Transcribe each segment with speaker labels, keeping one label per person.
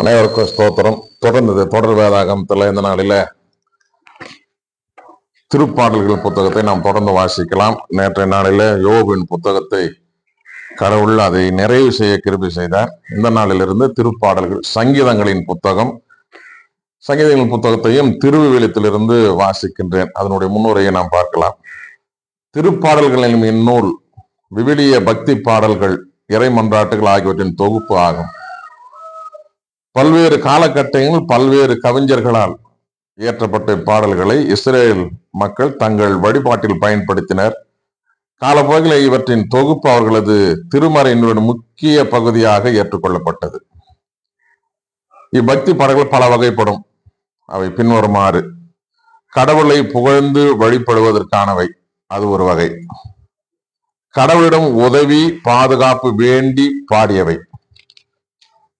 Speaker 1: அனைவருக்கும் ஸ்தோத்திரம். தொடர்ந்தது தொடர் வேதாகமத்தில் இந்த நாளில திருப்பாடல்கள் புத்தகத்தை நாம் தொடர்ந்து வாசிக்கலாம். நேற்றைய நாளில யோபின் புத்தகத்தை கடவுள் அதை நிறைவு செய்ய கிருபி செய்தார். இந்த நாளிலிருந்து திருப்பாடல்கள் சங்கீதங்களின் புத்தகம் சங்கீதங்களின் புத்தகத்தையும் திருவிவிலியத்திலிருந்து வாசிக்கின்றேன். அதனுடைய முன்னுரையை நாம் பார்க்கலாம். திருப்பாடல்களின் இந்நூல் விவிலிய பக்தி பாடல்கள் இறை மன்றாட்டுகள் ஆகியவற்றின் தொகுப்பு ஆகும். பல்வேறு காலகட்டங்களில் பல்வேறு கவிஞர்களால் இயற்றப்பட்ட பாடல்களை இஸ்ரேல் மக்கள் தங்கள் வழிபாட்டில் பயன்படுத்தினர். காலப்போக்கில் இவற்றின் தொகுப்பு அவர்களது திருமறையினுடைய முக்கிய பகுதியாக ஏற்றுக்கொள்ளப்பட்டது. இப்பக்தி பாடல்கள் பல வகைப்படும். அவை பின்வருமாறு கடவுளை புகழ்ந்து வழிபடுவதற்கானவை. அது ஒரு வகை. கடவுளிடம் உதவி பாதுகாப்பு வேண்டி பாடியவை.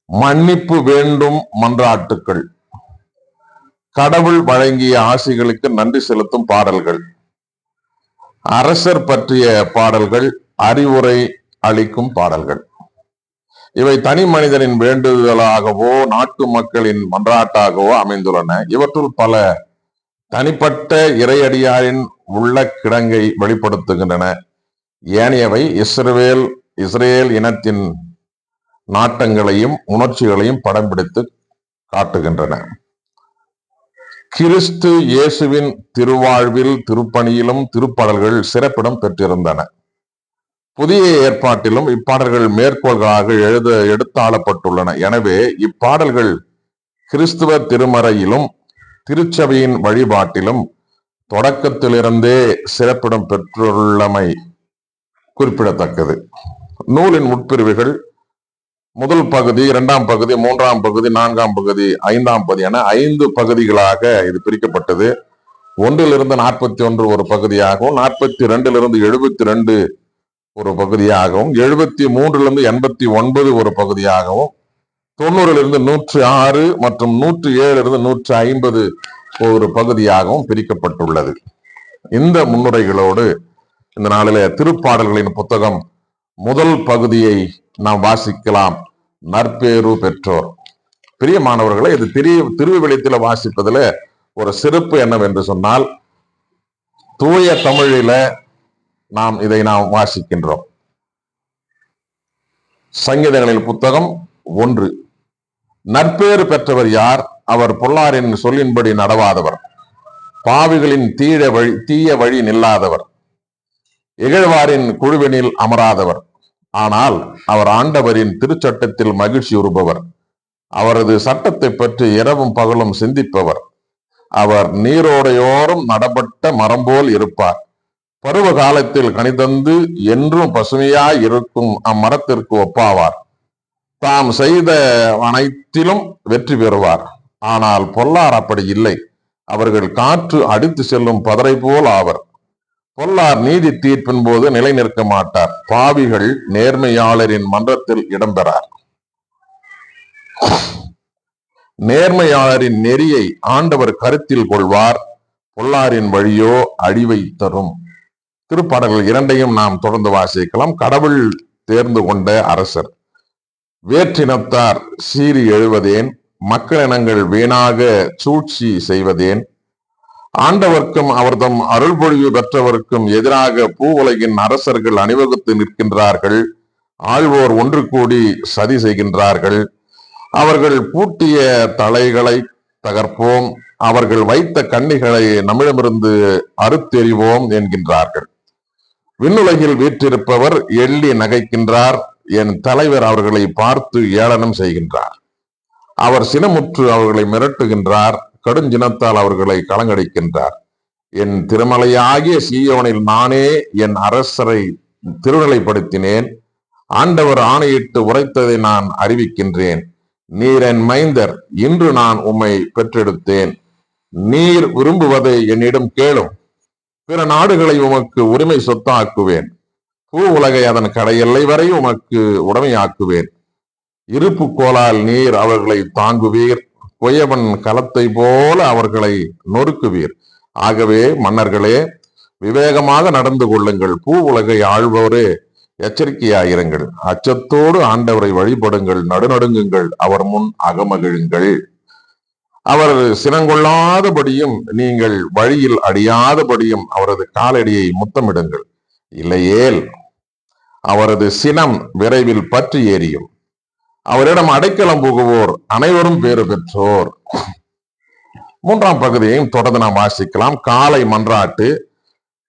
Speaker 1: மன்னிப்பு வேண்டும் மன்றாட்டுக்கள். கடவுள் வழங்கிய ஆசிகளுக்கு நன்றி செலுத்தும் பாடல்கள். அரசர் பற்றிய பாடல்கள் அறிவுரை அளிக்கும் பாடல்கள். இவை தனி மனிதனின் வேண்டுதலாகவோ நாட்டு மக்களின் மன்றாட்டாகவோ அமைந்துள்ளன. இவற்றுள் பல தனிப்பட்ட இறையடியாரின் உள்ள கிடங்கை வெளிப்படுத்துகின்றன. ஏனையவை இஸ்ரேல் இஸ்ரேல் இனத்தின் நாட்டங்களையும் உணர்ச்சிகளையும் படம் பிடித்து காட்டுகின்றன. கிறிஸ்து இயேசுவின் திருவாழ்வில் திருப்பணியிலும் திருப்பாடல்கள் சிறப்பிடம் பெற்றிருந்தன. புதிய ஏற்பாட்டிலும் இப்பாடல்கள் மேற்கோள்களாக எழுத எடுத்தாளப்பட்டுள்ளன. எனவே இப்பாடல்கள் கிறிஸ்துவ திருமறையிலும் திருச்சபையின் வழிபாட்டிலும் தொடக்கத்திலிருந்தே சிறப்பிடம் பெற்றுள்ளமை குறிப்பிடத்தக்கது. நூலின் உட்பிரிவுகள் முதல் பகுதி இரண்டாம் பகுதி மூன்றாம் பகுதி நான்காம் பகுதி ஐந்தாம் பகுதி என ஐந்து பகுதிகளாக இது பிரிக்கப்பட்டது. ஒன்றிலிருந்து நாற்பத்தி ஒன்று ஒரு பகுதியாகவும் நாற்பத்தி ரெண்டிலிருந்து எழுபத்தி ரெண்டு ஒரு பகுதியாகவும் எழுபத்தி மூன்றிலிருந்து எண்பத்தி ஒன்பது ஒரு பகுதியாகவும் தொண்ணூறிலிருந்து நூற்று ஆறு மற்றும் நூற்று ஏழிலிருந்து நூற்று ஐம்பது ஒரு பகுதியாகவும் பிரிக்கப்பட்டுள்ளது. இந்த முன்னுரைகளோடு இந்த நாளிலே திருப்பாடல்களின் புத்தகம் முதல் பகுதியை நாம் வாசிக்கலாம். நற்பேறு பெற்றோர். பிரியமானவர்களை இது திரு திருவிழித்தில வாசிப்பதில் ஒரு சிறப்பு என்னவென்று சொன்னால் தூய தமிழில நாம் இதை நாம் வாசிக்கின்றோம். சங்கீதங்களில் புத்தகம் ஒன்று. நற்பேறு பெற்றவர் யார்? அவர் பொல்லாரின் சொல்லின்படி நடவாதவர். பாவிகளின் தீழ வழி தீய வழி நில்லாதவர். இகழ்வாரின் குழுவினில் அமராதவர். ஆனால் அவர் ஆண்டவரின் திருச்சட்டத்தில் மகிழ்ச்சி உறுபவர். அவரது சட்டத்தை பற்றி இரவும் பகலும் சிந்திப்பவர். அவர் நீரோடையோரம் நடப்பட்ட மரம் போல் இருப்பார். பருவ காலத்தில் கனிதந்து என்றும் பசுமையாய் இருக்கும் அம்மரத்திற்கு ஒப்பாவார். தாம் செய்த அனைத்திலும் வெற்றி பெறுவார். ஆனால் பொல்லார் அப்படி இல்லை. அவர்கள் காற்று அடித்து செல்லும் பதரை போல் ஆவர். பொல்லார் நீதி தீர்ப்பின் போது நிலை நிற்க மாட்டார். பாவிகள் நேர்மையாளரின் மன்றத்தில் இடம்பெறார். நேர்மையாளரின் நெறியை ஆண்டவர் கருத்தில் கொள்வார். பொல்லாரின் வழியோ அழிவை தரும். திருப்பாடல்கள் இரண்டையும் நாம் தொடர்ந்து வாசிக்கலாம். கடவுள் தேர்ந்து கொண்ட அரசர். வேற்றினத்தார் சீறி எழுவதேன். மக்களினங்கள் வீணாக சூழ்ச்சி செய்வதேன். ஆண்டவர்க்கும் அவர்தம் அருள்பொழிவு பெற்றவர்க்கும் எதிராக பூ உலகின் அரசர்கள் அணிவகுத்து நிற்கின்றார்கள். ஆழ்வோர் ஒன்று கூடி சதி செய்கின்றார்கள். அவர்கள் பூட்டிய தலைகளை தகர்ப்போம். அவர்கள் வைத்த கண்ணிகளை நம்மிடமிருந்து அறுத்தெறிவோம் என்கின்றார்கள். விண்ணுலகில் வீற்றிருப்பவர் எள்ளி நகைக்கின்றார். என் தலைவர் அவர்களை பார்த்து ஏளனம் செய்கின்றார். அவர் சினமுற்று அவர்களை மிரட்டுகின்றார். கடுஞ்சினத்தால் அவர்களை கலங்கடிக்கின்றார். என் திருமலையாகிய சீயோனில் நானே என் அரசரை திருநிலைப்படுத்தினேன். ஆண்டவர் ஆணையிட்டு உரைத்ததை நான் அறிவிக்கின்றேன். நீர் என் மைந்தர் இன்று நான் உம்மை பெற்றெடுத்தேன். நீர் விரும்புவதை என்னிடம் கேளும். பிற நாடுகளை உமக்கு உரிமை சொத்தாக்குவேன். பூ உலகை அதன் கடையெல்லை வரை உமக்கு உடமையாக்குவேன். இருப்பு கோலால் நீர் அவர்களை தாங்குவீர். கொய்யவன் களத்தை போல அவர்களை நொறுக்குவீர். ஆகவே மன்னர்களே விவேகமாக நடந்து கொள்ளுங்கள். பூ உலகை ஆழ்வோரே எச்சரிக்கையாயிருங்கள். அச்சத்தோடு ஆண்டவரை வழிபடுங்கள். நடுநடுங்குங்கள். அவர் முன் அகமகிழுங்கள். அவர் சினங்கொள்ளாதபடியும் நீங்கள் வழியில் அடியாதபடியும் அவரது காலடியை முத்தமிடுங்கள். இல்லையேல் அவரது சினம் விரைவில் பற்றி ஏறியும். அவரிடம் அடைக்கலம் புகுவோர் அனைவரும் பேறு பெற்றோர். மூன்றாம் பகுதியையும் தொடர்ந்து நாம் வாசிக்கலாம். காலை மன்றாட்டு.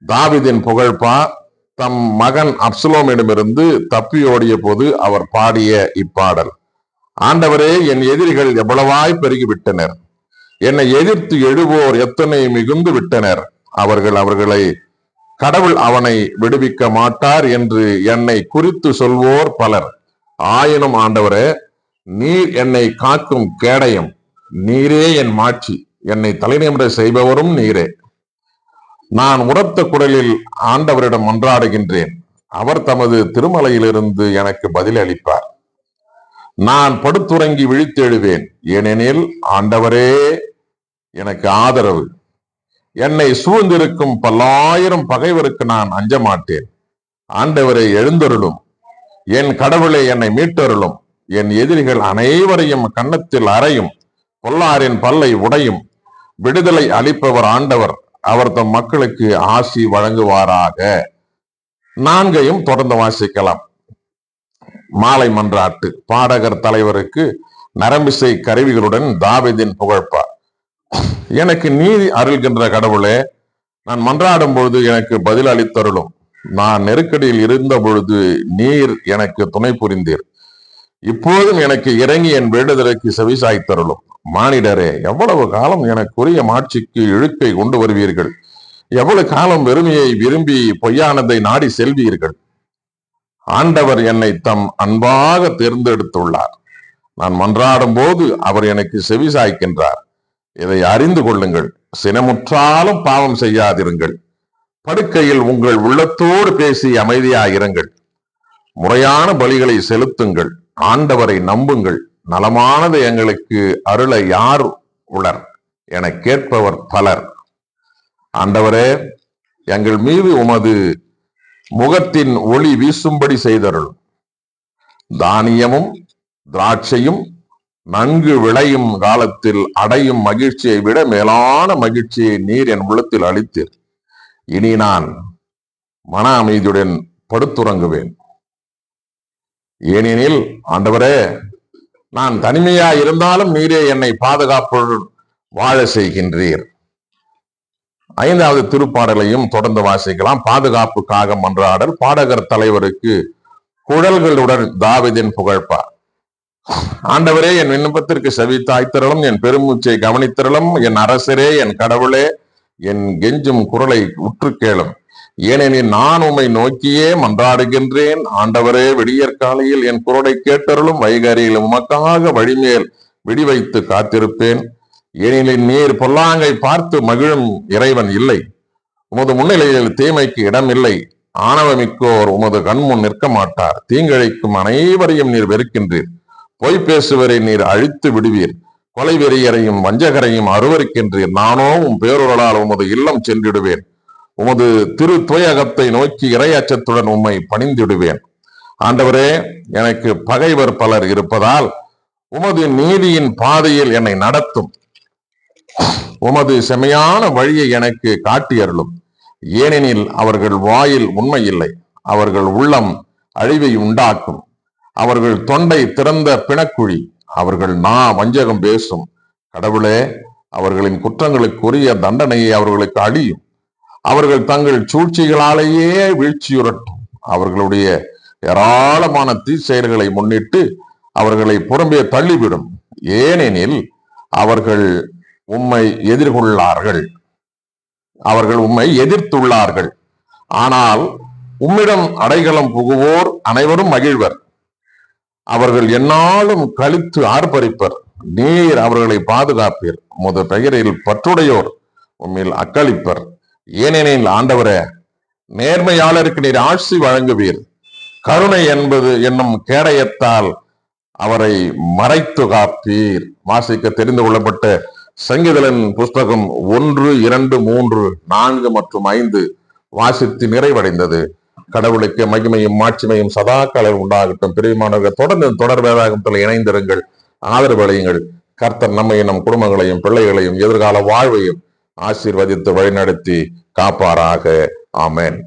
Speaker 1: தாவிதின் புகழ்பா தம் மகன் அப்சுலோமிடமிருந்து தப்பி ஓடிய போது அவர் பாடிய இப்பாடல். ஆண்டவரே என் எதிரிகள் எவ்வளவாய் பெருகிவிட்டனர். என்னை எதிர்த்து எழுவோர் எத்தனை மிகுந்து விட்டனர். அவர்கள் அவர்களை கடவுள் அவனை விடுவிக்க மாட்டார் என்று என்னை குறித்து சொல்வோர் பலர். ஆயினும் ஆண்டவரே நீர் என்னை காக்கும் கேடயம் நீரே என் மாட்சி. என்னை தலைநிமிர செய்பவரும் நீரே. நான் உரத்த குரலில் ஆண்டவரிடம் மன்றாடுகின்றேன். அவர் தமது திருமலையிலிருந்து எனக்கு பதில் அளிப்பார். நான் படுத்துறங்கி விழித்தெழுவேன். ஏனெனில் ஆண்டவரே எனக்கு ஆதரவு. என்னை சூழ்ந்திருக்கும் பல்லாயிரம் பகைவருக்கு நான் அஞ்ச மாட்டேன் ஆண்டவரை எழுந்தருளும். என் கடவுளை என்னை மீட்டருளும். என் எதிரிகள் அனைவரையும் கன்னத்தில் அறையும். கொள்ளாரின் பல்லை உடையும். விடுதலை அளிப்பவர் ஆண்டவர். அவர் தம் மக்களுக்கு ஆசி வழங்குவாராக. நான்கையும் தொடர்ந்து வாசிக்கலாம். மாலை மன்றாட்டு. பாடகர் தலைவருக்கு நரம்பிசை கருவிகளுடன் தாவிதின் புகழ்ப்பார் எனக்கு நீதி அருள்கின்ற கடவுளே நான் மன்றாடும் பொழுது எனக்கு பதில் அளித்தருளும் நான் நெருக்கடியில் இருந்த பொழுது நீர் எனக்கு துணை புரிந்தீர். இப்போதும் எனக்கு இறங்கி என் வேண்டுதலுக்கு செவிசாய்த்தருளும் மானிடரே எவ்வளவு காலம் எனக்குரிய மாட்சிக்கு இழுக்கை கொண்டு வருவீர்கள்? எவ்வளவு காலம் வெறுமையை விரும்பி பொய்யானதை நாடி செல்வீர்கள்? ஆண்டவர் என்னை தம் அன்பாக தேர்ந்தெடுத்துள்ளார். நான் மன்றாடும் போது அவர் எனக்கு செவிசாய்க்கின்றார் இதை அறிந்து கொள்ளுங்கள். சினமுற்றாலும் பாவம் செய்யாதிருங்கள். படுக்கையில் உங்கள் உள்ளத்தோடு பேசி அமைதியாயிருங்கள். முறையான பலிகளை செலுத்துங்கள். ஆண்டவரை நம்புங்கள். நலமானது எங்களுக்கு அருள யார் உளர்? என கேட்பவர் பலர். ஆண்டவரே எங்கள் மீது உமது முகத்தின் ஒளி வீசும்படி செய்தருள். தானியமும் திராட்சையும் நன்கு விளையும் காலத்தில் அடையும் மகிழ்ச்சியை விட மேலான மகிழ்ச்சியை நீர் என் உள்ளத்தில் அளித்தீர். இனி நான் மன அமைதியுடன் படுத்துறங்குவேன். ஏனெனில் ஆண்டவரே நான் தனிமையா இருந்தாலும் நீரே என்னை பாதுகாப்புடன் வாழ செய்கின்றீர். ஐந்தாவது திருப்பாடலையும் தொடர்ந்து வாசிக்கலாம். பாதுகாப்புக்காக மன்றாடல். பாடகர் தலைவருக்கு குழல்களுடன் தாவிதின் புகழ்ப்பார் ஆண்டவரே என் விண்ணப்பத்திற்கு செவித்தாய்த்திரளும் என் பெருமூச்சை கவனித்திரளும் என் அரசரே என் கடவுளே என் கெஞ்சும் குரலை உற்று கேளும். ஏனெனில் நான் உம்மை நோக்கியே மன்றாடுகின்றேன். ஆண்டவரே விடியற்காலையில் என் குரலை கேட்டருளும் வைகரியில் உமக்காக வழிமேல் விடி வைத்து காத்திருப்பேன். ஏனெனில் நீர் பொல்லாங்கை பார்த்து மகிழும் இறைவன் இல்லை. உமது முன்னிலையில் தீமைக்கு இடமில்லை. ஆணவமிக்கோர் உமது கண்முன் நிற்க மாட்டார் தீங்கிழைக்கும் அனைவரையும் நீர் வெறுக்கின்றீர். பொய் பேசுவரை நீர் அழித்து விடுவீர். கொலை வெறியரையும் வஞ்சகரையும் அருவருக்கின்றீர். நானோ உம் பேரொருளால் உமது இல்லம் சென்றிடுவேன். உமது திரு துயகத்தை நோக்கி இரையச்சத்துடன் உம்மை பணிந்திடுவேன். ஆண்டவரே எனக்கு பகைவர் பலர் இருப்பதால் உமது நீதியின் பாதையில் என்னை நடத்தும். உமது செமையான வழியை எனக்கு காட்டியருளும் ஏனெனில் அவர்கள் வாயில் உண்மை இல்லை அவர்கள் உள்ளம் அழிவை உண்டாக்கும். அவர்கள் தொண்டை திறந்த பிணக்குழி. அவர்கள் நா வஞ்சகம் பேசும். கடவுளே அவர்களின் குற்றங்களுக்குரிய தண்டனையை அவர்களுக்கு அழியும் அவர்கள் தங்கள் சூழ்ச்சிகளாலேயே வீழ்ச்சியுறட்டும். அவர்களுடைய ஏராளமான தீச்செயல்களை முன்னிட்டு அவர்களை புறம்பே தள்ளிவிடும். ஏனெனில் அவர்கள் உம்மை எதிர்கொள்ளார்கள். அவர்கள் உம்மை எதிர்த்துள்ளார்கள். ஆனால் உம்மிடம் அடைகலம் புகுவோர் அனைவரும் மகிழ்வர். அவர்கள் என்னாலும் கழித்து ஆர்ப்பரிப்பர். நீர் அவர்களை பாதுகாப்பீர். முத பெயரில் பற்றுடையோர் உண்மையில் அக்களிப்பர். ஏனெனில் ஆண்டவரே நேர்மையாளருக்கு நீர் ஆட்சி வழங்குவீர். கருணை என்பது என்னும் கேடயத்தால் அவரை மறைத்து காப்பீர். வாசிக்க தெரிந்து கொள்ளப்பட்ட சங்கீதலன் புஸ்தகம் ஒன்று இரண்டு மூன்று நான்கு மற்றும் ஐந்து வாசித்து நிறைவடைந்தது. கடவுளுக்கு மகிமையும் மாட்சிமையும் சதா காலம் உண்டாகட்டும். பிரியமானவர்கள் தொடர்ந்து தொடர் வேதாகத்தில் இணைந்திருங்கள். ஆதரவு அளியுங்கள். கர்த்தர் நம்மையும் நம் குடும்பங்களையும் பிள்ளைகளையும் எதிர்கால வாழ்வையும் ஆசீர்வதித்து வழிநடத்தி காப்பாராக. ஆமேன்.